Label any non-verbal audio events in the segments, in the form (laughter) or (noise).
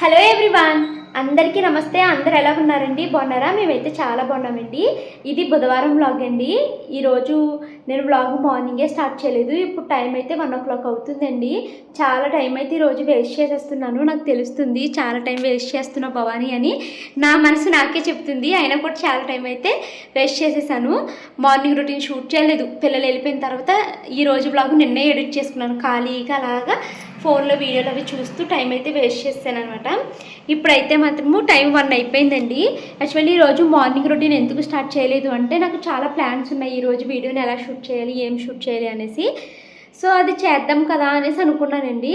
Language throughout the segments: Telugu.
Hello everyone. అందరికీ నమస్తే. అందరు ఎలా ఉన్నారండి? బాగున్నారా? మేమైతే చాలా బాగున్నామండి. ఇది బుధవారం వ్లాగ్ అండి. ఈరోజు నేను వ్లాగ్ మార్నింగే స్టార్ట్ చేయలేదు. ఇప్పుడు టైం అయితే వన్ ఓ క్లాక్ అవుతుందండి. చాలా టైం అయితే ఈరోజు వేస్ట్ చేసేస్తున్నాను. నాకు తెలుస్తుంది చాలా టైం వేస్ట్ చేస్తున్నా భవానీ అని. నా మనసు నాకే చెప్తుంది. అయినా కూడా చాలా టైం అయితే వేస్ట్ చేసేసాను. మార్నింగ్ రొటీన్ షూట్ చేయలేదు. పిల్లలు వెళ్ళిపోయిన తర్వాత ఈ రోజు బ్లాగ్ నిన్నే ఎడిట్ చేసుకున్నాను. ఖాళీగా అలాగా ఫోన్లో వీడియోలు అవి చూస్తూ టైం అయితే వేస్ట్ చేస్తాను అనమాట ఇప్పుడైతే మాత్రము టైం వన్ అయిపోయిందండి. యాక్చువల్లీ ఈరోజు మార్నింగ్ రొటీన్ ఎందుకు స్టార్ట్ చేయలేదు అంటే నాకు చాలా ప్లాన్స్ ఉన్నాయి. ఈరోజు వీడియోని ఎలా షూట్ చేయాలి ఏం షూట్ చేయాలి అనేసి. సో అది చేద్దాం కదా అనేసి అనుకున్నానండి.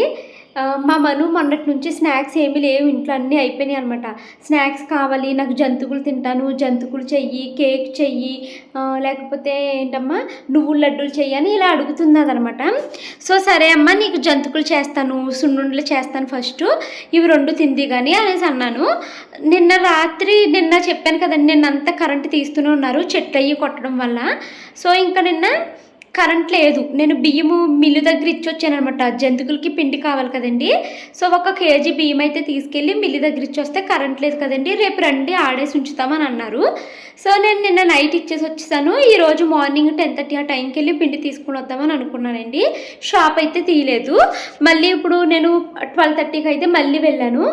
మా మను మొన్నటి నుంచి స్నాక్స్ ఏమీ లేవు ఇంట్లో అన్నీ అయిపోయినాయి అనమాట స్నాక్స్ కావాలి నాకు జంతువులు తింటాను జంతువులు చెయ్యి కేక్ చెయ్యి లేకపోతే ఏంటమ్మా నువ్వుల లడ్డూలు చెయ్యి అని ఇలా అడుగుతున్నది అనమాట సో సరే అమ్మా నీకు జంతువులు చేస్తాను సున్నుండలు చేస్తాను ఫస్ట్ ఇవి రెండు తింది కానీ అనేసి అన్నాను. నిన్న రాత్రి నిన్న చెప్పాను కదండి నిన్న అంతా కరెంట్ తీస్తూనే ఉన్నారు చెట్లు అయ్యి కొట్టడం వల్ల. సో ఇంకా నిన్న కరెంట్ లేదు. నేను బియ్యము మిల్లు దగ్గర ఇచ్చి వచ్చాను జంతువులకి పిండి కావాలి కదండి. సో ఒక కేజీ బియ్యం అయితే తీసుకెళ్ళి మిల్లు దగ్గర ఇచ్చి వస్తే కరెంట్ లేదు కదండి. రేపు రండి ఆడేసి ఉంచుతామని అన్నారు. సో నేను నిన్న నైట్ ఇచ్చేసి వచ్చేసాను. ఈరోజు మార్నింగ్ టెన్ థర్టీ ఆ టైంకి వెళ్ళి పిండి తీసుకుని వద్దామని అనుకున్నానండి. షాప్ అయితే తీయలేదు. మళ్ళీ ఇప్పుడు నేను ట్వెల్వ్ థర్టీకి అయితే మళ్ళీ వెళ్ళాను.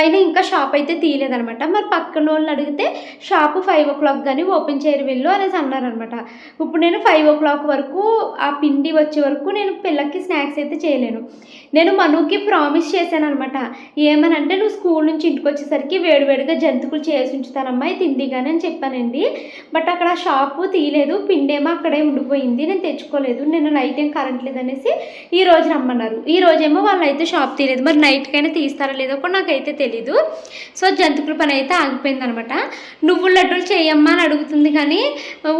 అయినా ఇంకా షాప్ అయితే తీయలేదనమాట. మరి పక్కన వాళ్ళు అడిగితే షాపు ఫైవ్ ఓ క్లాక్ కానీ ఓపెన్ చేయరు వెళ్ళు అనేసి అన్నారనమాట. ఇప్పుడు నేను ఫైవ్ ఓ క్లాక్ వరకు ఆ పిండి వచ్చే వరకు నేను పిల్లకి స్నాక్స్ అయితే చేయలేను. నేను మనుకి ప్రామిస్ చేశాను అనమాట ఏమనంటే నువ్వు స్కూల్ నుంచి ఇంటికి వచ్చేసరికి వేడివేడిగా జంతుకులు చేసి ఉంచుతానమ్మా ఇది తిందిగానే అని చెప్పానండి. బట్ అక్కడ షాపు తీయలేదు పిండి ఏమో అక్కడే ఉండిపోయింది నేను తెచ్చుకోలేదు నేను నైట్ ఏం కరెంట్ లేదనేసి ఈ రోజు రమ్మన్నారు. ఈ రోజేమో వాళ్ళు అయితే షాప్ తీయలేదు మరి నైట్కైనా తీస్తారా లేదో కూడా నాకైతే తెలీదు. సో జంతుకుల పని అయితే ఆగిపోయింది అనమాట నువ్వుల లడ్డూలు చేయమ్మా అని అడుగుతుంది కానీ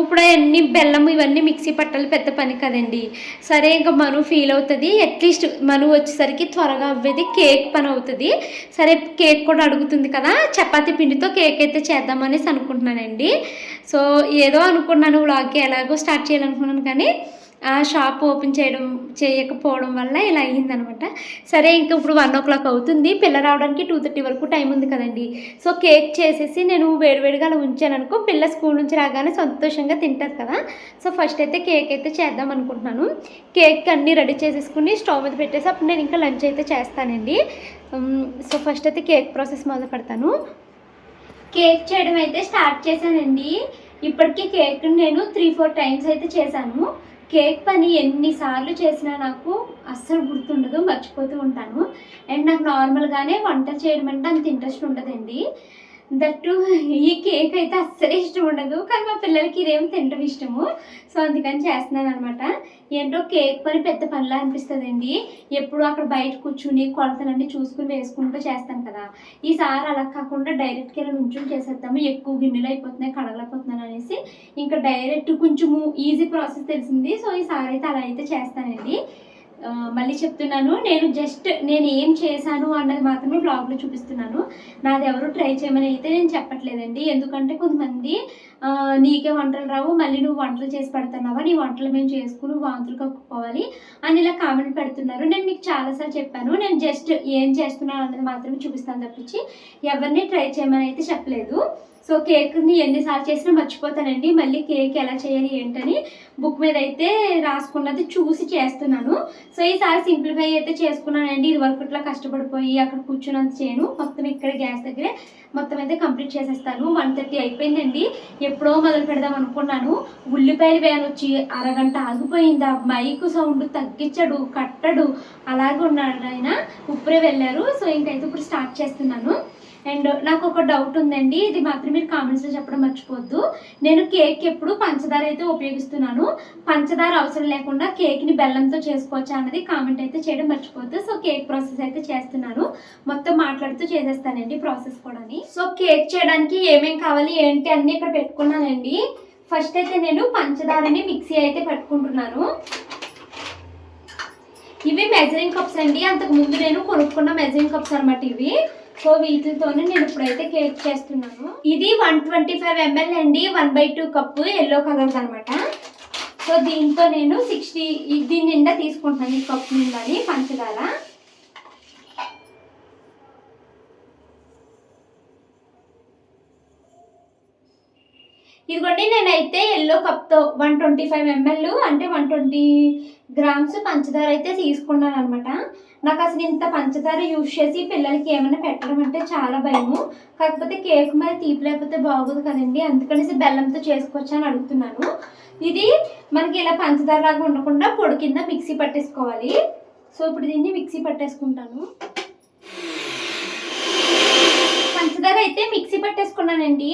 ఇప్పుడు అన్ని బెల్లం ఇవన్నీ మిక్సీ పట్టాలి పెద్ద పని కదండి. సరే ఇంకా మను ఫీల్ అవుతుంది. అట్లీస్ట్ మను వచ్చేసరికి త్వరగా అవ్వేది కేక్ పని అవుతుంది. సరే కేక్ కూడా అడుగుతుంది కదా చపాతీ పిండితో కేక్ అయితే చేద్దామనేసి అనుకుంటున్నానండి. సో ఏదో అనుకున్నాను వ్లాగ్కి ఎలాగో స్టార్ట్ చేయాలనుకున్నాను కానీ ఆ షాప్ ఓపెన్ చేయడం చేయకపోవడం వల్ల ఇలా అయ్యిందనమాట. సరే ఇంకా ఇప్పుడు వన్ ఓ క్లాక్ అవుతుంది. పిల్ల రావడానికి టూ థర్టీ వరకు టైం ఉంది కదండి. సో కేక్ చేసేసి నేను వేడివేడిగా అలా ఉంచాను అనుకో పిల్ల స్కూల్ నుంచి రాగానే సంతోషంగా తింటారు కదా. సో ఫస్ట్ అయితే కేక్ అయితే చేద్దాం అనుకుంటున్నాను. కేక్ అన్నీ రెడీ చేసేసుకుని స్టవ్ మీద పెట్టేసి అప్పుడు నేను ఇంకా లంచ్ అయితే చేస్తానండి. సో ఫస్ట్ అయితే కేక్ ప్రాసెస్ మొదలు పెడతాను. కేక్ చేయడం అయితే స్టార్ట్ చేశానండి. ఇప్పటికీ కేక్ నేను త్రీ ఫోర్ టైమ్స్ అయితే చేశాను. కేక్ పని ఎన్నిసార్లు చేసినా నాకు అస్సలు గుర్తుండదు మర్చిపోతూ ఉంటాను. అండ్ నాకు నార్మల్గానే వంట చేయడం అంటే అంత ఇంట్రెస్ట్ ఉండదండి. దట్టు ఈ కేక్ అయితే అస్సలే ఇష్టం ఉండదు. కానీ మా పిల్లలకి ఇదేం తింటం ఇష్టము. సో అందుకని చేస్తున్నాను అనమాట ఏంటో కేక్ పని పెద్ద పనిలా అనిపిస్తుందండి. ఎప్పుడు అక్కడ బయట కూర్చుని కొలతలన్నీ చూసుకుని వేసుకుంటూ చేస్తాను కదా. ఈసారి అలా కాకుండా డైరెక్ట్కి వెళ్ళి ఉంచుని చేసేద్దాము. ఎక్కువ గిన్నెలు అయిపోతున్నాయి కడగలేకపోతున్నాను అనేసి ఇంకా డైరెక్ట్ కొంచెము ఈజీ ప్రాసెస్ తెలిసింది. సో ఈసారి అయితే అలా అయితే చేస్తానండి. మళ్ళీ చెప్తున్నాను. నేను జస్ట్ నేను ఏం చేశాను అన్నది మాత్రమే బ్లాగ్లో చూపిస్తున్నాను. నాది ఎవరు ట్రై చేయమని అయితే నేను చెప్పట్లేదండి. ఎందుకంటే కొంతమంది నీకే వంటలు రావు మళ్ళీ నువ్వు వంటలు చేసి పెడుతున్నావా? నీ వంటలు మేము చేసుకుని నువ్వు వాంతులు కక్కుకోవాలి అని ఇలా కామెంట్ పెడుతున్నారు. నేను మీకు చాలాసార్లు చెప్పాను నేను జస్ట్ ఏం చేస్తున్నాను అన్నది మాత్రమే చూపిస్తాను తప్పించి ఎవరిని ట్రై చేయమని అయితే చెప్పలేదు. సో కేక్ని ఎన్నిసార్లు చేసినా మర్చిపోతానండి. మళ్ళీ కేక్ ఎలా చేయాలి ఏంటని బుక్ మీద అయితే రాసుకున్నది చూసి చేస్తున్నాను. సో ఈసారి సింప్లిఫై అయితే చేసుకున్నానండి. ఇది వరకు ఇట్లా కష్టపడిపోయి అక్కడ కూర్చున్నంత చేయను. మొత్తం ఇక్కడ గ్యాస్ దగ్గరే మొత్తం అయితే కంప్లీట్ చేసేస్తాను. వన్ థర్టీ అయిపోయిందండి. ఎప్పుడో మొదలు పెడదాం అనుకున్నాను. ఉల్లిపాయలు వేయను వచ్చి అరగంట ఆగిపోయింది. ఆ మైక్ సౌండ్ తగ్గించడు కట్టడు. అలాగే ఉన్నాడు ఆయన. ఇప్పుడే వెళ్ళారు. సో ఇంకైతే ఇప్పుడు స్టార్ట్ చేస్తున్నాను. అండ్ నాకు ఒక డౌట్ ఉందండి. ఇది మాత్రం మీరు కామెంట్స్లో చెప్పడం మర్చిపోవద్దు. నేను కేక్ ఎప్పుడు పంచదార అయితే ఉపయోగిస్తున్నాను. పంచదార అవసరం లేకుండా కేక్ని బెల్లంతో చేసుకోవచ్చా అన్నది కామెంట్ అయితే చేయడం మర్చిపోవద్దు. సో కేక్ ప్రాసెస్ అయితే చేస్తున్నాను. మొత్తం మాట్లాడుతూ చేసేస్తానండి ప్రాసెస్ కూడా సో కేక్ చేయడానికి ఏమేమి కావాలి ఏంటి అన్నీ ఇక్కడ పెట్టుకున్నానండి. ఫస్ట్ అయితే నేను పంచదారని మిక్సీ అయితే పెట్టుకుంటున్నాను. ఇవి మెజరింగ్ కప్స్ అండి. అంతకు ముందు నేను కొనుక్కున్న మెజరింగ్ కప్స్ అనమాట ఇవి. సో వీటితోనే నేను ఇప్పుడైతే కేక్ చేస్తున్నాను. ఇది వన్ ట్వంటీ ఫైవ్ ఎంఎల్ అండి one by two cup yellow colour అనమాట సో దీంతో నేను సిక్స్టీ దీని నిండా తీసుకుంటాను ఈ కప్పు నిండా పంచదార. ఇదిగోండి నేనైతే ఎల్లో కప్తో వన్ ట్వంటీ ఫైవ్ ఎంఎల్ అంటే వన్ ట్వంటీ గ్రామ్స్ పంచదార అయితే తీసుకున్నాను అనమాట నాకు అసలు ఇంత పంచదార యూజ్ చేసి పిల్లలకి ఏమైనా పెట్టడం అంటే చాలా భయము. కాకపోతే కేక్ మరి తీపి లేకపోతే బాగోదు కదండి అందుకనేసి బెల్లంతో చేసుకోవచ్చా అని అడుగుతున్నాను. ఇది మనకి ఇలా పంచదార లాగా ఉండకుండా పొడి కింద మిక్సీ పట్టేసుకోవాలి. సో ఇప్పుడు దీన్ని మిక్సీ పట్టేసుకుంటాను. పంచదార అయితే మిక్సీ పట్టేసుకున్నానండి.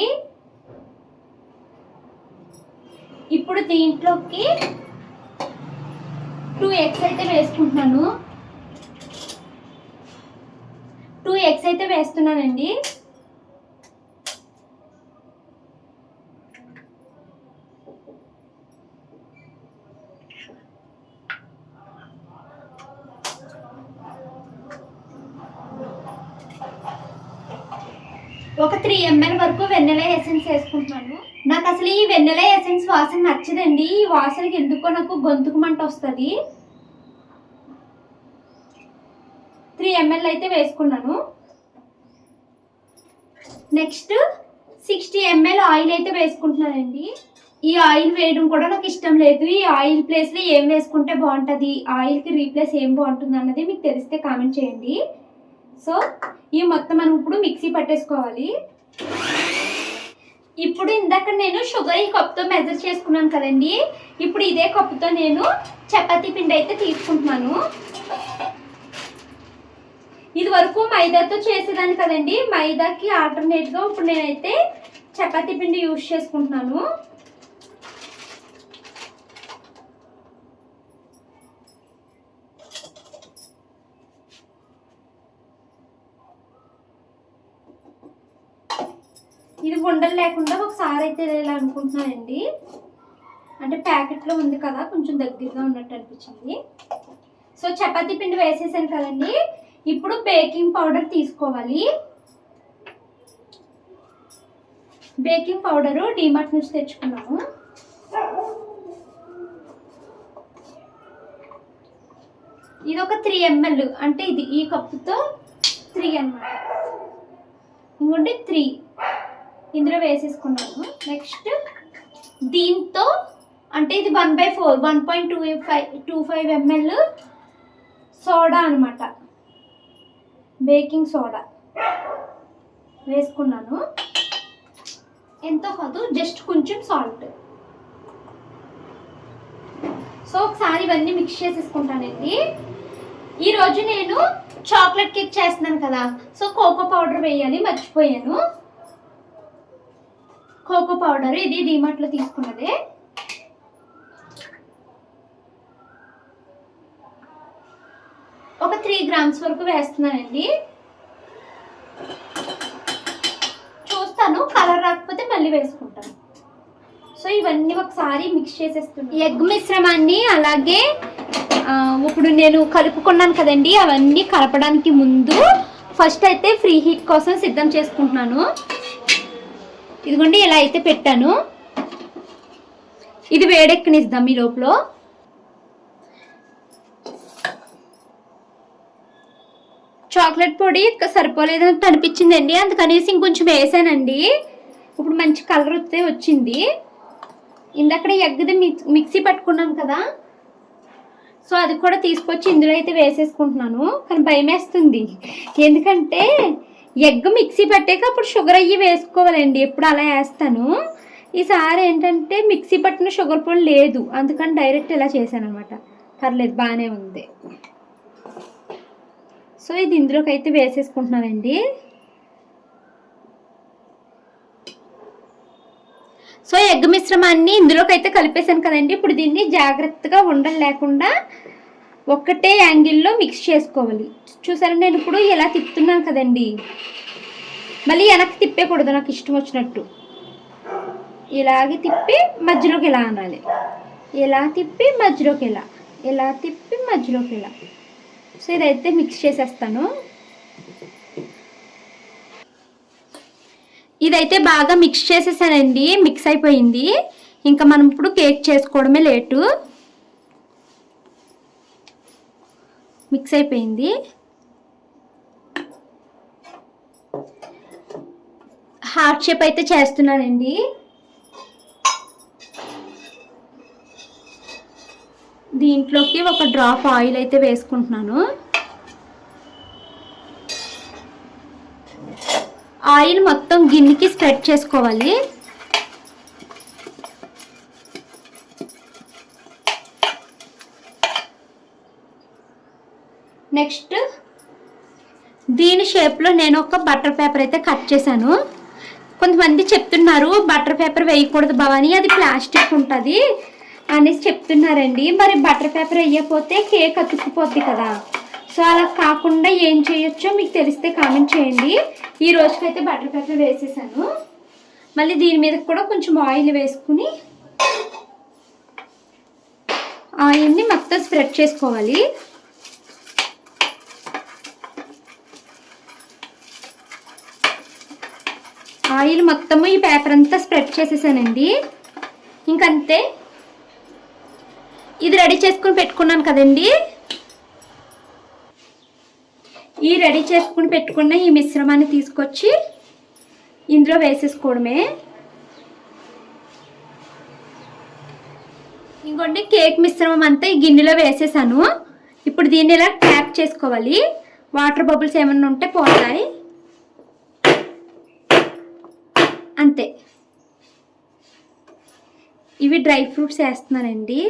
ఇప్పుడు దీంట్లోకి టూ ఎగ్స్ అయితే వేసుకుంటున్నాను. టూ ఎగ్స్ అయితే వేస్తున్నానండి. ఒక త్రీ ఎంఎల్ వరకు వెన్నెల ఎసెన్స్ వేసుకుంటున్నాను. నాకు అసలు ఈ వెన్నెల ఎసెన్స్ వాసన నచ్చదండి. ఈ వాసనకి ఎందుకో నాకు గొంతుకు మంట వస్తుంది. త్రీ ఎంఎల్ అయితే వేసుకున్నాను. నెక్స్ట్ సిక్స్టీ ఎంఎల్ ఆయిల్ అయితే వేసుకుంటున్నానండి. ఈ ఆయిల్ వేయడం కూడా నాకు ఇష్టం లేదు. ఈ ఆయిల్ ప్లేస్లో ఏం వేసుకుంటే బాగుంటుంది? ఆయిల్కి రీప్లేస్ ఏం బాగుంటుంది అన్నది మీకు తెలిస్తే కామెంట్ చేయండి. సో ఈ మొత్తం మనం ఇప్పుడు మిక్సీ పట్టేసుకోవాలి. ఇప్పుడు ఇందాక నేను షుగర్ ఈ కప్తో మెజర్ చేసుకున్నాను కదండి. ఇప్పుడు ఇదే కప్పుతో నేను చపాతీ పిండి అయితే తీసుకుంటున్నాను. ఇది వరకు మైదాతో చేసేదాన్ని కదండి. మైదాకి ఆల్టర్నేట్గా ఇప్పుడు నేనైతే చపాతీ పిండి యూజ్ చేసుకుంటున్నాను ఇది ఉండలు లేకుండా ఒకసారి అయితే ఇలా అనుకుంటున్నానండి. అంటే ప్యాకెట్లో ఉంది కదా కొంచెం దగ్గరగా ఉన్నట్టు అనిపించింది. సో చపాతీ పిండి వేసేసాను కదండి. ఇప్పుడు బేకింగ్ పౌడర్ తీసుకోవాలి. బేకింగ్ పౌడరు డీమార్ట్ నుంచి తెచ్చుకున్నాము. ఇది ఒక త్రీ ఎంఎల్ అంటే ఇది ఈ కప్పుతో త్రీ అన్నమాట. ఇంకోటి త్రీ. ఇందులో వేసేసుకున్నాను నెక్స్ట్ దీంతో అంటే ఇది one by four one point two five two five ML soda అనమాట బేకింగ్ సోడా వేసుకున్నాను. ఎంతో కాదు జస్ట్ కొంచెం సాల్ట్ సో ఒకసారి ఇవన్నీ మిక్స్ చేసేసుకుంటానండి. ఈరోజు నేను చాక్లెట్ కేక్ చేస్తున్నాను కదా. సో కోకో పౌడర్ వేయాలి మర్చిపోయాను. కోకో పౌడర్ ఇది డిమార్ట్లో తీసుకున్నదే. ఒక త్రీ గ్రామ్స్ వరకు వేస్తున్నానండి. చూస్తాను కలర్ రాకపోతే మళ్ళీ వేసుకుంటాను. సో ఇవన్నీ ఒకసారి మిక్స్ చేసేస్తున్నాను ఎగ్ మిశ్రమాన్ని అలాగే ఇప్పుడు నేను కలుపుకున్నాను కదండి అవన్నీ కలపడానికి ముందు ఫస్ట్ అయితే ఫ్రీ హీట్ కోసం సిద్ధం చేసుకుంటున్నాను. ఇదిగోండి ఇలా అయితే పెట్టాను. ఇది వేడెక్కనిద్దాం ఈ లోపల. చాక్లెట్ పొడి సరిపోలేదని అనిపించిందండి అందుకనేసి ఇంకొంచెం వేసానండి. ఇప్పుడు మంచి కలర్ వస్తే వచ్చింది. ఇందక్కడ ఎగ్గది మిక్సీ పట్టుకున్నాం కదా. సో అది కూడా తీసుకొచ్చి ఇందులో అయితే వేసేసుకుంటున్నాను. కానీ భయం వేస్తుంది ఎందుకంటే ఎగ్ మిక్సీ పట్టాక అప్పుడు షుగర్ అయ్యి వేసుకోవాలండి. ఎప్పుడు అలా వేస్తాను. ఈసారి ఏంటంటే మిక్సీ పట్టిన షుగర్ పొడి లేదు. అందుకని డైరెక్ట్ ఇలా చేశాను అనమాట పర్లేదు బాగానే ఉంది. సో ఇది ఇందులోకి అయితే వేసేసుకుంటున్నానండి. సో ఎగ్ మిశ్రమాన్ని ఇందులోకి అయితే కలిపేశాను కదండి. ఇప్పుడు దీన్ని జాగ్రత్తగా ఉండలు లేకుండా ఒక్కటే యాంగిల్లో మిక్స్ చేసుకోవాలి. చూసారా నేను ఇప్పుడు ఇలా తిప్పుతున్నాను కదండి. మళ్ళీ వెనక్కి తిప్పేకూడదు నాకు ఇష్టం వచ్చినట్టు. ఇలాగే తిప్పి మధ్యలోకి ఇలా అనాలి? ఇలా తిప్పి మధ్యలోకి ఇలా ఇలా తిప్పి మధ్యలోకి ఇలా సో ఇదైతే మిక్స్ చేసేస్తాను. ఇదైతే బాగా మిక్స్ చేసేసానండి. మిక్స్ అయిపోయింది. ఇంకా మనం ఇప్పుడు కేక్ చేసుకోవడమే లేటు. మిక్స్ అయిపోయింది. హార్ట్ షేప్ అయితే చేస్తున్నానండి. దీంట్లోకి ఒక డ్రాప్ ఆయిల్ అయితే వేసుకుంటున్నాను. ఆయిల్ మొత్తం గిన్నెకి స్ప్రెడ్ చేసుకోవాలి. నెక్స్ట్ దీని షేప్లో నేను ఒక బటర్ పేపర్ అయితే కట్ చేశాను. కొంతమంది చెప్తున్నారు బటర్ పేపర్ వేయకూడదు భవాని అది ప్లాస్టిక్ ఉంటుంది అనేసి చెప్తున్నారండి. మరి బటర్ పేపర్ వేయకపోతే కేక్ అతుక్కుపోద్ది కదా. సో అలా కాకుండా ఏం చేయొచ్చో మీకు తెలిస్తే కామెంట్ చేయండి. ఈ రోజుకైతే బటర్ పేపర్ వేసేసాను. మళ్ళీ దీని మీద కూడా కొంచెం ఆయిల్ వేసుకుని ఆయిల్ని మొత్తం స్ప్రెడ్ చేసుకోవాలి. ఆయిల్ మొత్తము ఈ పేపర్ అంతా స్ప్రెడ్ చేసేసానండి. ఇంకంతే. ఇది రెడీ చేసుకుని పెట్టుకున్నాను కదండి. ఈ రెడీ చేసుకుని పెట్టుకున్న ఈ మిశ్రమాన్ని తీసుకొచ్చి ఇందులో వేసేసుకోవడమే. ఇంకోండి కేక్ మిశ్రమం అంతా ఈ గిన్నెలో వేసేసాను. ఇప్పుడు దీన్ని ఇలా ట్యాప్ చేసుకోవాలి. వాటర్ బబుల్స్ ఏమన్నా ఉంటే పోతాయి అంతే ఇవి డ్రై ఫ్రూట్స్ వేస్తున్నానండి.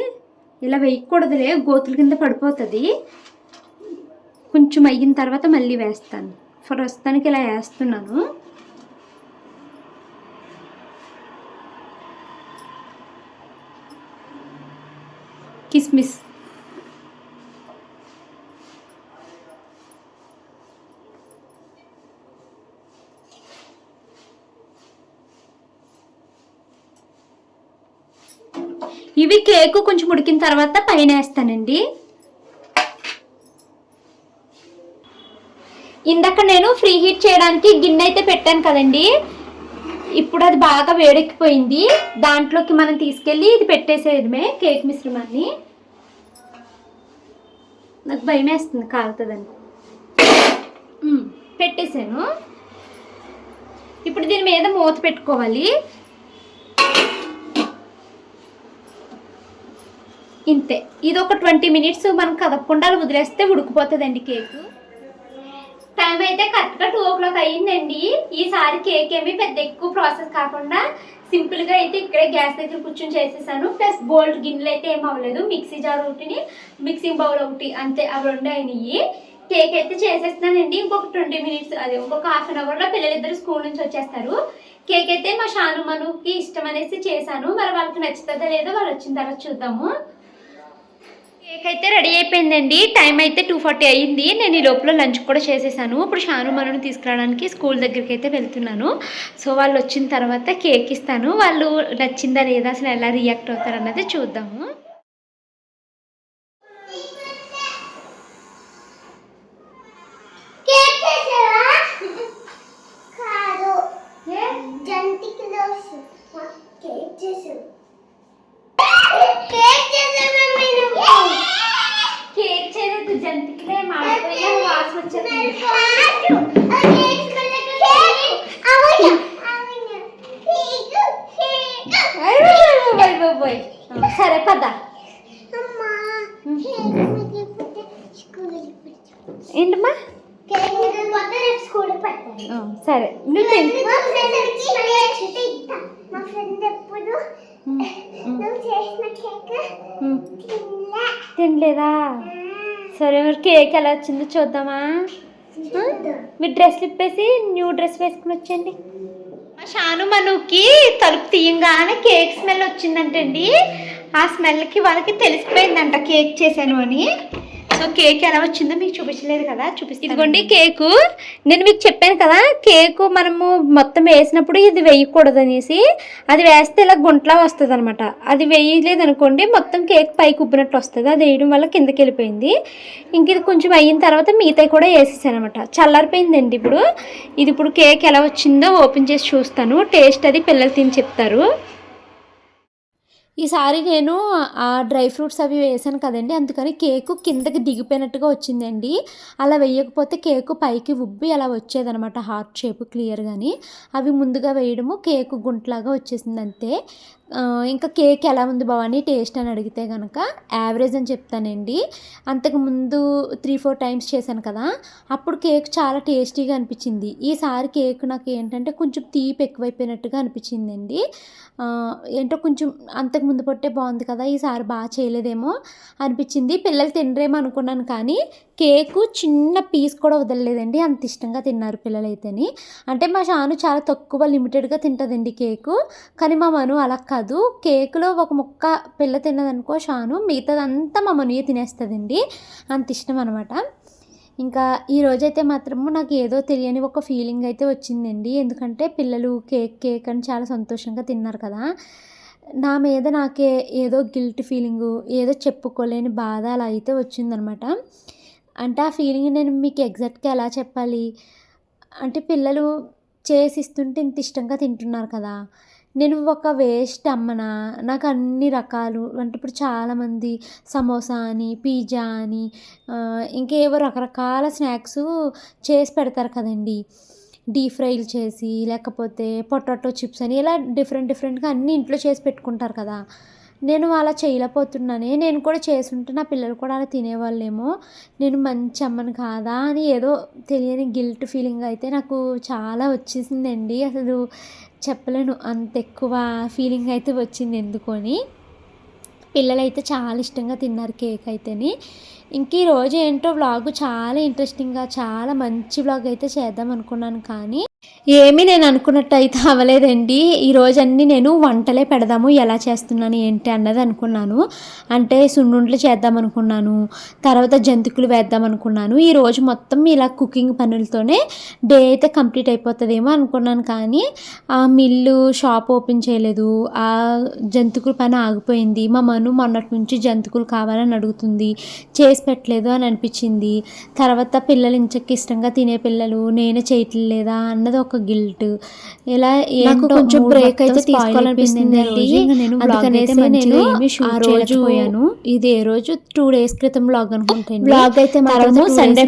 ఇలా వేయకూడదులే గోతుల కింద పడిపోతుంది. కొంచెం అయిన తర్వాత మళ్ళీ వేస్తాను. ప్రస్తుతానికి ఇలా వేస్తున్నాను. కిస్మిస్ ఇవి కేకు కొంచెం ఉడికిన తర్వాత పైన వేస్తానండి. ఇందాక నేను ఫ్రీ హీట్ చేయడానికి గిన్నె అయితే పెట్టాను కదండి. ఇప్పుడు అది బాగా వేడెక్కిపోయింది. దాంట్లోకి మనం తీసుకెళ్ళి ఇది పెట్టేసేయడమే కేక్ మిశ్రమాన్ని. నాకు భయం వేస్తుంది కాలుతుందని. పెట్టేశాను. ఇప్పుడు దీని మీద మూత పెట్టుకోవాలి. ఇంతే. ఇది ఒక ట్వంటీ మినిట్స్ మనం కదపకుండా అలా వదిలేస్తే ఉడికిపోతుందండి కేక్. టైం అయితే కరెక్ట్గా టూ ఓ క్లాక్ అయ్యిందండి. ఈసారి కేక్ ఏమి పెద్ద ఎక్కువ ప్రాసెస్ కాకుండా సింపుల్గా అయితే ఇక్కడే గ్యాస్ దగ్గర కూర్చొని చేసేసాను. ప్లస్ బోల్డ్ గిన్నెలు అయితే ఏం అవ్వలేదు. మిక్సీ జార్ ఒకటిని మిక్సింగ్ బౌల్ ఒకటి అంతే. అవి రెండు అయినాయి. కేక్ అయితే చేసేస్తున్నానండి. ఇంకొక ట్వంటీ మినిట్స్ అదే ఇంకొక హాఫ్ అన్ అవర్లో పిల్లలిద్దరు స్కూల్ నుంచి వచ్చేస్తారు. కేక్ అయితే మా షాను మనుకి ఇష్టం అనేసి చేశాను. మరి వాళ్ళకి నచ్చుతుందో లేదో వాళ్ళు వచ్చిన తర్వాత చూద్దాము. కేక్ అయితే రెడీ అయిపోయిందండి. టైం అయితే టూ ఫార్టీ అయ్యింది నేను ఈ లోపల లంచ్ కూడా చేసేసాను. ఇప్పుడు షాను మనను తీసుకురావడానికి స్కూల్ దగ్గరికి అయితే వెళ్తున్నాను. సో వాళ్ళు వచ్చిన తర్వాత కేక్ ఇస్తాను. వాళ్ళు నచ్చిందా లేదా అసలు ఎలా రియాక్ట్ అవుతారు అన్నది చూద్దాము. ఎప్పుడు నువ్వు చేసిన కేక్ తినలేదా? సరే మరి కేక్ ఎలా వచ్చిందో చూద్దామా? ఆ? మీ డ్రెస్ ఇప్పేసి న్యూ డ్రెస్ వేసుకుని వచ్చండి మా షాను మనుకి తలుపు తీయంగానే కేక్ స్మెల్ వచ్చిందంటండి. ఆ స్మెల్కి వాళ్ళకి తెలిసిపోయిందంట కేక్ చేశాను అని. సో కేక్ ఎలా వచ్చిందో మీకు చూపించలేదు కదా చూపిస్తాను. ఇదిగోండి కేకు. నేను మీకు చెప్పాను కదా కేకు మనము మొత్తం వేసినప్పుడు ఇది వేయకూడదు అనేసి అది వేస్తే ఇలా గుంట్లా వస్తుంది అనమాట అది వేయలేదు అనుకోండి మొత్తం కేక్ పైకి ఉబ్బినట్టు వస్తుంది. అది వేయడం వల్ల కిందకి వెళ్ళిపోయింది. ఇంక ఇది కొంచెం అయిన తర్వాత మిగతా కూడా వేసేసాను అనమాట చల్లారిపోయిందండి ఇప్పుడు. ఇది ఇప్పుడు కేక్ ఎలా వచ్చిందో ఓపెన్ చేసి చూస్తాను. టేస్ట్ అది పిల్లలు తిని చెప్తారు. ఈసారి నేను ఆ డ్రై ఫ్రూట్స్ అవి వేసాను కదండి. అందుకని కేకు కిందకి దిగిపోయినట్టుగా వచ్చిందండి. అలా వేయకపోతే కేకు పైకి ఉబ్బి అలా వచ్చేదనమాట హార్ట్ షేప్ క్లియర్గాని. అవి ముందుగా వేయడము కేకు గుంట్లాగా వచ్చేసింది అంతే. ఇంకా కేక్ ఎలా ఉంది భవానీ? టేస్ట్ అని అడిగితే కనుక యావరేజ్ అని చెప్తానండి. అంతకుముందు త్రీ ఫోర్ టైమ్స్ చేశాను కదా అప్పుడు కేక్ చాలా టేస్టీగా అనిపించింది. ఈసారి కేక్ నాకు ఏంటంటే కొంచెం తీపి ఎక్కువైపోయినట్టుగా అనిపించిందండి. ఏంటో కొంచెం అంతకుముందు పొట్టే బాగుంది కదా ఈసారి బాగా చేయలేదేమో అనిపించింది. పిల్లలు తినరేమో అనుకున్నాను కానీ కేకు చిన్న పీస్ కూడా వదలలేదండి. అంత ఇష్టంగా తిన్నారు పిల్లలైతేని. అంటే మా షాను చాలా తక్కువ లిమిటెడ్గా తింటుందండి కేకు. కానీ మా మను అలా కాదు. కేకులో ఒక ముక్క పిల్ల తిన్నదనుకో షాను మిగతాదంతా మా మనుయే తినేస్తుందండి. అంత ఇష్టం అనమాట. ఇంకా ఈ రోజైతే మాత్రము నాకు ఏదో తెలియని ఒక ఫీలింగ్ అయితే వచ్చిందండి. ఎందుకంటే పిల్లలు కేక్ కేక్ అని చాలా సంతోషంగా తిన్నారు కదా. నా మీద నాకే ఏదో గిల్ట్ ఫీలింగు ఏదో చెప్పుకోలేని బాధ అలా అయితే వచ్చిందనమాట. అంటే ఆ ఫీలింగ్ నేను మీకు ఎగ్జాక్ట్గా ఎలా చెప్పాలి? అంటే పిల్లలు చేసిస్తుంటే ఇంత ఇష్టంగా తింటున్నారు కదా. నేను ఒక వేస్ట్ అమ్మనా? నాకు అన్ని రకాలు అంటే ఇప్పుడు చాలామంది సమోసా అని పిజ్జా అని ఇంకేవో రకరకాల స్నాక్స్ చేసి పెడతారు కదండి. డీప్ ఫ్రైలు చేసి లేకపోతే పొటాటో చిప్స్ అని ఇలా డిఫరెంట్ డిఫరెంట్గా అన్నీ ఇంట్లో చేసి పెట్టుకుంటారు కదా. నేను అలా చేయలేకపోతున్నానే నేను కూడా చేసుంటే నా పిల్లలు కూడా అలా తినేవాళ్ళేమో. నేను మంచి అమ్మను కాదా అని ఏదో తెలియని గిల్ట్ ఫీలింగ్ అయితే నాకు చాలా వచ్చేసిందండి. అసలు చెప్పలేను అంత ఎక్కువ ఫీలింగ్ అయితే వచ్చింది ఎందుకొని పిల్లలైతే చాలా ఇష్టంగా తిన్నారు కేక్ అయితేని. ఇంక ఈ రోజు ఏంటో వ్లాగ్ చాలా ఇంట్రెస్టింగ్గా చాలా మంచి వ్లాగ్ అయితే చేద్దాం అనుకున్నాను కానీ ఏమీ నేను అనుకున్నట్టు అయితే (laughs) అవ్వలేదండి ఈరోజన్నీ నేను వంటలే పెడదాము ఎలా చేస్తున్నాను ఏంటి అన్నది అనుకున్నాను. అంటే సున్నుండలు చేద్దాం అనుకున్నాను తర్వాత జంతికలు వేద్దాం అనుకున్నాను ఈరోజు మొత్తం ఇలా కుకింగ్ పనులతోనే డే అయితే కంప్లీట్ అయిపోతుందేమో అనుకున్నాను కానీ ఆ మిల్లు షాప్ ఓపెన్ చేయలేదు. ఆ జంతికల పని ఆగిపోయింది. మా మను మొన్నటి నుంచి జంతికలు కావాలని అడుగుతుంది చేసి పెట్టలేదు అని అనిపించింది. తర్వాత పిల్లలు ఇంచక్కి ఇష్టంగా తినే పిల్లలు నేనే చేయట్లేదా అన్న అన్నది ఒక గిల్ట్ ఇలా నాకు కొంచెం మొత్తం అయితే. ఇంకా నేను అందుకనేసి ఆ రోజు. ఇది ఏ రోజు టూ డేస్ క్రితం వ్లాగ్ అనుకుంటాను Vlog అయితే మాత్రం సండే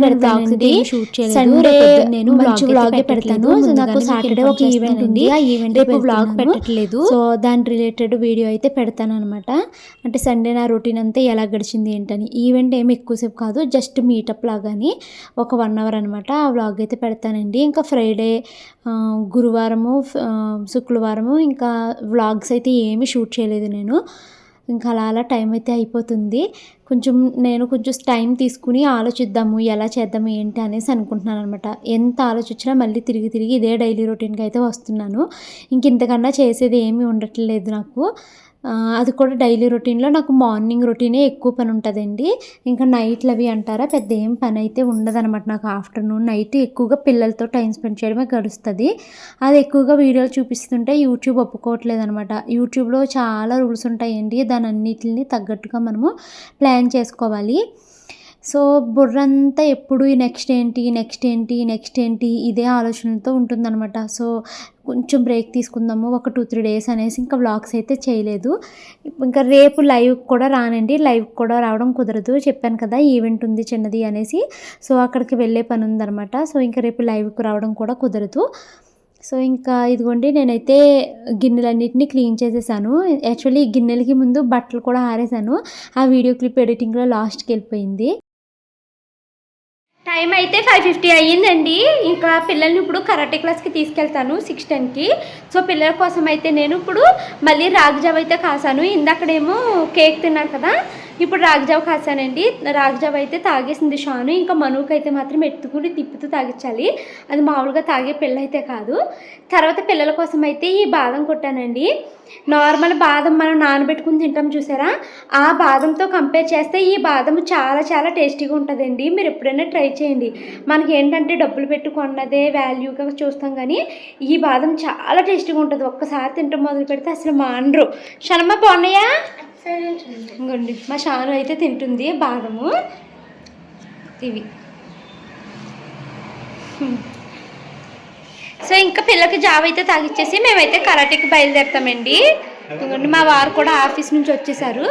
షూట్ చేయలేదు. సండే నేను మంచి అయితే పెడతాను. నాకు సాటర్డే ఒక ఈవెంట్ ఉంది. ఆ ఈవెంట్ రేపు వెళ్తున్నాను. పెట్టట్లేదు సో దాని రిలేటెడ్ వీడియో అయితే పెడతాను అనమాట అంటే సండే నా రొటీన్ అంతా ఎలా గడిచింది ఏంటని ఈవెంట్ ఏమి ఎక్కువసేపు కాదు జస్ట్ మీటప్ లాగాని ఒక వన్ అవర్ అనమాట ఆ వ్లాగ్ అయితే పెడతానండి ఇంకా ఫ్రైడే గురువారము శుక్రవారము ఇంకా వ్లాగ్స్ అయితే ఏమీ షూట్ చేయలేదు నేను. ఇంకా అలా అలా టైం అయితే అయిపోతుంది. కొంచెం నేను కొంచెం టైం తీసుకుని ఆలోచిద్దాము ఎలా చేద్దాము ఏంటి అనేసి అనుకుంటున్నాను అనమాట ఎంత ఆలోచించినా మళ్ళీ తిరిగి తిరిగి ఇదే డైలీ రొటీన్కి అయితే వస్తున్నాను. ఇంక ఇంతకన్నా చేసేది ఏమీ ఉండట్లేదు నాకు. అది కూడా డైలీ రొటీన్లో. నాకు మార్నింగ్ రొటీనే ఎక్కువ పని ఉంటుందండి. ఇంకా నైట్లు అవి అంటారా పెద్ద ఏం పని అయితే ఉండదనమాట నాకు ఆఫ్టర్నూన్. నైట్ ఎక్కువగా పిల్లలతో టైం స్పెండ్ చేయడమే గడుస్తుంది. అది ఎక్కువగా వీడియోలు చూపిస్తుంటే యూట్యూబ్ ఒప్పుకోవట్లేదు అనమాట యూట్యూబ్లో చాలా రూల్స్ ఉంటాయండి. దాని అన్నిటిని తగ్గట్టుగా మనము ప్లాన్ చేసుకోవాలి. సో బుర్రంతా ఎప్పుడు నెక్స్ట్ ఏంటి నెక్స్ట్ ఏంటి నెక్స్ట్ ఏంటి ఇదే ఆలోచనలతో ఉంటుందన్నమాట. సో కొంచెం బ్రేక్ తీసుకుందాము ఒక టూ త్రీ డేస్ అనేసి ఇంకా వ్లాగ్స్ అయితే చేయలేదు. ఇంకా రేపు లైవ్ కూడా రానండి లైవ్ కూడా రావడం కుదరదు చెప్పాను కదా ఈవెంట్ ఉంది చిన్నది అనేసి. సో అక్కడికి వెళ్ళే పని ఉందన్నమాట. సో ఇంకా రేపు లైవ్కి రావడం కూడా కుదరదు. సో ఇంకా ఇదిగోండి నేనైతే గిన్నెలన్నిటిని క్లీన్ చేసేసాను. యాక్చువల్లీ ఈ గిన్నెలకి ముందు బట్టలు కూడా ఆరేసాను. ఆ వీడియో క్లిప్ ఎడిటింగ్లో లాస్ట్కి వెళ్ళిపోయింది. టైం అయితే ఫైవ్ ఫిఫ్టీ అయ్యిందండి. ఇంకా పిల్లల్ని ఇప్పుడు కరాటే క్లాస్కి తీసుకెళ్తాను సిక్స్ టెన్కి సో పిల్లల కోసం అయితే నేను ఇప్పుడు మళ్ళీ రాగిజావ అయితే కాసాను. ఇందాకడేమో కేక్ తిన్నారు కదా ఇప్పుడు రాగిజావ కాసానండి. రాగిజావ అయితే తాగేసింది షాను. ఇంకా మనువుకి అయితే మాత్రం ఎత్తుకుని తిప్పుతూ తాగించాలి అది మామూలుగా తాగే పిల్ల అయితే కాదు. తర్వాత పిల్లల కోసం అయితే ఈ బాదం కొట్టానండి. నార్మల్ బాదం మనం నానబెట్టుకుని తింటాం చూసారా? ఆ బాదంతో కంపేర్ చేస్తే ఈ బాదం చాలా చాలా టేస్టీగా ఉంటుందండి. మీరు ఎప్పుడైనా ట్రై చేయండి. మనకి ఏంటంటే డబ్బులు పెట్టుకున్నదే వాల్యూగా చూస్తాం కానీ ఈ బాదం చాలా టేస్టీగా ఉంటుంది. ఒక్కసారి తింటాం మొదలు పెడితే అసలు మానరు. శనమ్మ బాగున్నాయా ఇంకోండి. మా షాను అయితే తింటుంది బాదము. ఇవి. సో ఇంకా పిల్లకి జావ అయితే తాగిచ్చేసి మేమైతే కరాటేకి బయలుదేరుతామండి. ఇంకోండి మా వారు కూడా ఆఫీస్ నుంచి వచ్చేసారు.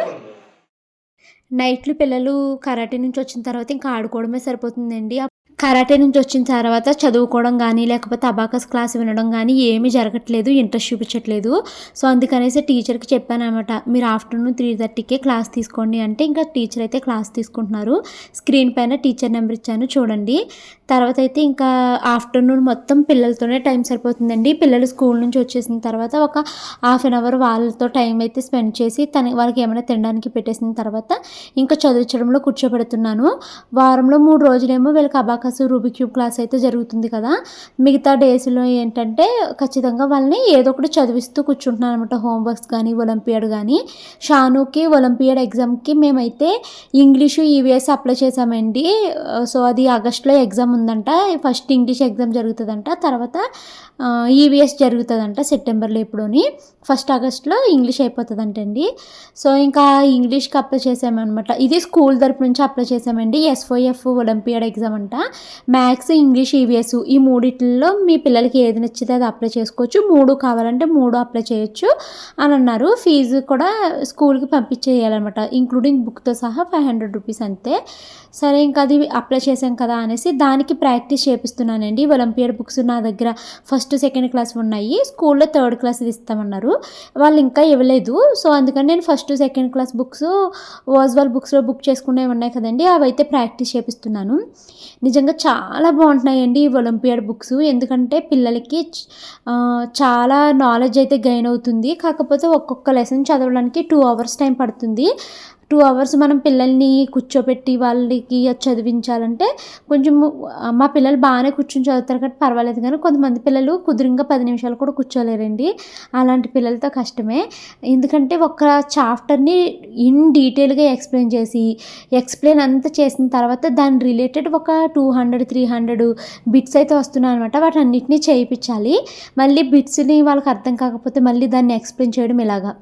నైట్లు పిల్లలు కరాటే నుంచి వచ్చిన తర్వాత ఇంకా ఆడుకోవడమే సరిపోతుందండి. కరాటే నుంచి వచ్చిన తర్వాత చదువుకోవడం కానీ లేకపోతే అబాకస్ క్లాస్ వినడం కానీ ఏమీ జరగట్లేదు ఇంట్రెస్ట్ చూపించట్లేదు. సో అందుకనేసి టీచర్కి చెప్పాను అనమాట మీరు ఆఫ్టర్నూన్ త్రీ థర్టీకే క్లాస్ తీసుకోండి అంటే ఇంకా టీచర్ అయితే క్లాస్ తీసుకుంటున్నారు. స్క్రీన్ పైన టీచర్ నెంబర్ ఇచ్చాను చూడండి. తర్వాత అయితే ఇంకా ఆఫ్టర్నూన్ మొత్తం పిల్లలతోనే టైం సరిపోతుందండి. పిల్లలు స్కూల్ నుంచి వచ్చేసిన తర్వాత ఒక హాఫ్ అన్ అవర్ వాళ్ళతో టైం అయితే స్పెండ్ చేసి తన వాళ్ళకి ఏమైనా తినడానికి పెట్టేసిన తర్వాత ఇంకా చదివించడంలో కూర్చోబెడుతున్నాను. వారంలో మూడు రోజులేమో వీళ్ళకి అబాకస్ రూబిక్ క్యూబ్ క్లాస్ అయితే జరుగుతుంది కదా. మిగతా డేస్లో ఏంటంటే ఖచ్చితంగా వాళ్ళని ఏదో ఒకటి చదివిస్తూ కూర్చుంటున్నాను అనమాట హోంవర్క్స్ కానీ ఒలింపియాడ్ కానీ షానుకి ఒలింపియాడ్ ఎగ్జామ్కి మేమైతే ఇంగ్లీషు ఈవీఎస్ అప్లై చేసామండి సో అది ఆగస్ట్లో ఎగ్జామ్ ఉందంట. ఫస్ట్ ఇంగ్లీష్ ఎగ్జామ్ జరుగుతుందంట. తర్వాత ఈవీఎస్ జరుగుతుందంట సెప్టెంబర్లో ఎప్పుడోని ఫస్ట్ ఆగస్ట్లో ఇంగ్లీష్ అయిపోతుందంటండి. సో ఇంకా ఇంగ్లీష్కి అప్లై చేసామన్నమాట ఇది స్కూల్ తరపు నుంచి అప్లై చేసామండి ఎస్ఓఎఫ్ ఒలింపియాడ్ ఎగ్జామ్ అంట. మ్యాథ్స్ ఇంగ్లీష్ ఈవీఎస్ ఈ మూడిట్లో మీ పిల్లలకి ఏది నచ్చితే అది అప్లై చేసుకోవచ్చు. మూడు కావాలంటే మూడు అప్లై చేయొచ్చు అని అన్నారు. ఫీజు కూడా స్కూల్కి పంపించేయాలన్నమాట. ఇంక్లూడింగ్ బుక్తో సహా ఫైవ్ హండ్రెడ్ రూపీస్ అంతే. సరే ఇంకా అది అప్లై చేశాం కదా అనేసి దానికి ప్రాక్టీస్ చేపిస్తున్నానండి. ఒలింపియడ్ బుక్స్ నా దగ్గర ఫస్ట్ సెకండ్ క్లాస్ ఉన్నాయి. స్కూల్లో థర్డ్ క్లాస్ ఇస్తామన్నారు. వాళ్ళు ఇంకా ఇవ్వలేదు. సో అందుకని నేను ఫస్ట్ సెకండ్ క్లాస్ బుక్స్ వాజ్వాల్ బుక్స్లో బుక్ చేసుకునేవి ఉన్నాయి కదండి. అవి అయితే ప్రాక్టీస్ చేపిస్తున్నాను. నిజంగా చాలా బాగుంటున్నాయండి ఈ ఒలింపియాడ్ బుక్స్. ఎందుకంటే పిల్లలకి చాలా నాలెడ్జ్ అయితే గెయిన్ అవుతుంది. కాకపోతే ఒక్కొక్క లెసన్ చదవడానికి టూ అవర్స్ టైం పడుతుంది. టూ అవర్స్ మనం పిల్లల్ని కూర్చోబెట్టి వాళ్ళకి అది చదివించాలంటే కొంచెం మా పిల్లలు బాగానే కూర్చొని చదువుతారు కాబట్టి పర్వాలేదు కానీ కొంతమంది పిల్లలు కుదురుగా పది నిమిషాలు కూడా కూర్చోలేరండి. అలాంటి పిల్లలతో కష్టమే. ఎందుకంటే ఒక చాప్టర్ని ఇన్ డీటెయిల్గా ఎక్స్ప్లెయిన్ చేసి ఎక్స్ప్లెయిన్ అంతా చేసిన తర్వాత దాని రిలేటెడ్ ఒక two hundred three hundred bits అయితే వస్తున్నాయి అనమాట వాటి అన్నిటినీ చేయించాలి మళ్ళీ బిట్స్ని వాళ్ళకి అర్థం కాకపోతే మళ్ళీ దాన్ని ఎక్స్ప్లెయిన్ చేయడం ఇలాగా.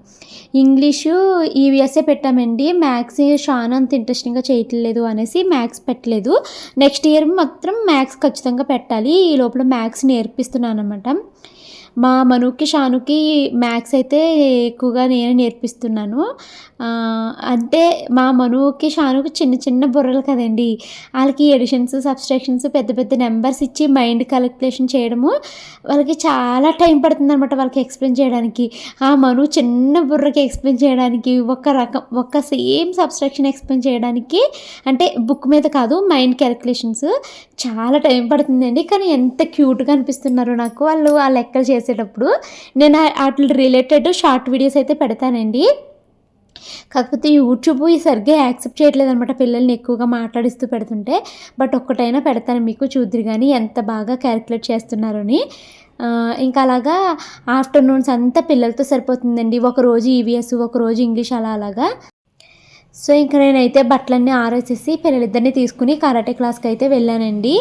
ఇంగ్లీషు ఈవీఎస్ఏ పెట్టామండి. మ్యాథ్స్ షాన్ అంత ఇంట్రెస్టింగ్గా చేయట్లేదు అనేసి మ్యాథ్స్ పెట్టలేదు. నెక్స్ట్ ఇయర్ మాత్రం మ్యాథ్స్ ఖచ్చితంగా పెట్టాలి. ఈ లోపల మ్యాథ్స్ నేర్పిస్తున్నాను అనమాట మా మనుకి షానుకి మ్యాథ్స్ అయితే ఎక్కువగా నేను నేర్పిస్తున్నాను. అంటే మా మనుకి షానుకి చిన్న చిన్న బుర్రలు కదండి. వాళ్ళకి ఎడిషన్స్ సబ్స్ట్రాక్షన్స్ పెద్ద పెద్ద నెంబర్స్ ఇచ్చి మైండ్ క్యాలిక్యులేషన్ చేయడము వాళ్ళకి చాలా టైం పడుతుంది అనమాట వాళ్ళకి ఎక్స్ప్లెయిన్ చేయడానికి. ఆ మను చిన్న బుర్రకి ఎక్స్ప్లెయిన్ చేయడానికి ఒక రకం ఒక సేమ్ సబ్స్ట్రాక్షన్ ఎక్స్ప్లెయిన్ చేయడానికి అంటే బుక్ మీద కాదు మైండ్ క్యాలిక్యులేషన్స్ చాలా టైం పడుతుందండి. కానీ ఎంత క్యూట్గా అనిపిస్తున్నారు నాకు. వాళ్ళు ఆ లెక్కలు చేసేటప్పుడు నేను వాటి రిలేటెడ్ షార్ట్ వీడియోస్ అయితే పెడతానండి. కాకపోతే యూట్యూబ్ ఈ సరిగ్గా యాక్సెప్ట్ చేయట్లేదు అనమాట పిల్లల్ని ఎక్కువగా మాట్లాడిస్తూ పెడుతుంటే. బట్ ఒక్కటైనా పెడతాను మీకు చూద్దరు కానీ ఎంత బాగా క్యాలిక్యులేట్ చేస్తున్నారని. అని ఇంకా అలాగా ఆఫ్టర్నూన్స్ అంతా పిల్లలతో సరిపోతుందండి. ఒక రోజు ఈవీఎస్ ఒక రోజు ఇంగ్లీష్ అలా అలాగా. సో ఇంక నేనైతే బట్టలన్నీ ఆరేసేసి పిల్లలిద్దరిని తీసుకుని కరాటే క్లాస్కి అయితే వెళ్ళానండి.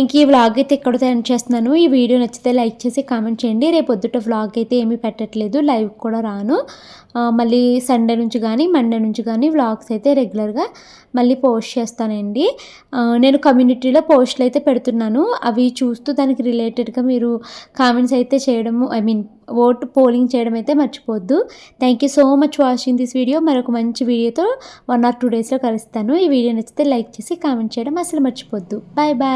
ఇంక ఈ వ్లాగ్ అయితే ఎక్కడ ఎండ్ చేస్తున్నాను. ఈ వీడియో నచ్చితే లైక్ చేసి కామెంట్ చేయండి. రేపు పొద్దుట వ్లాగ్ అయితే ఏమీ పెట్టట్లేదు. లైవ్ కూడా రాను. మళ్ళీ సండే నుంచి కానీ మండే నుంచి కానీ వ్లాగ్స్ అయితే రెగ్యులర్గా మళ్ళీ పోస్ట్ చేస్తానండి. నేను కమ్యూనిటీలో పోస్టులు అయితే పెడుతున్నాను. అవి చూస్తూ దానికి రిలేటెడ్గా మీరు కామెంట్స్ అయితే చేయడము ఐ మీన్ ఓట్ పోలింగ్ చేయడం అయితే మర్చిపోవద్దు. Thank you so much watching this video మరొక మంచి వీడియోతో వన్ ఆర్ టూ డేస్లో కలుస్తాను. ఈ వీడియో నచ్చితే లైక్ చేసి కామెంట్ చేయడం అసలు మర్చిపోవద్దు. Bye bye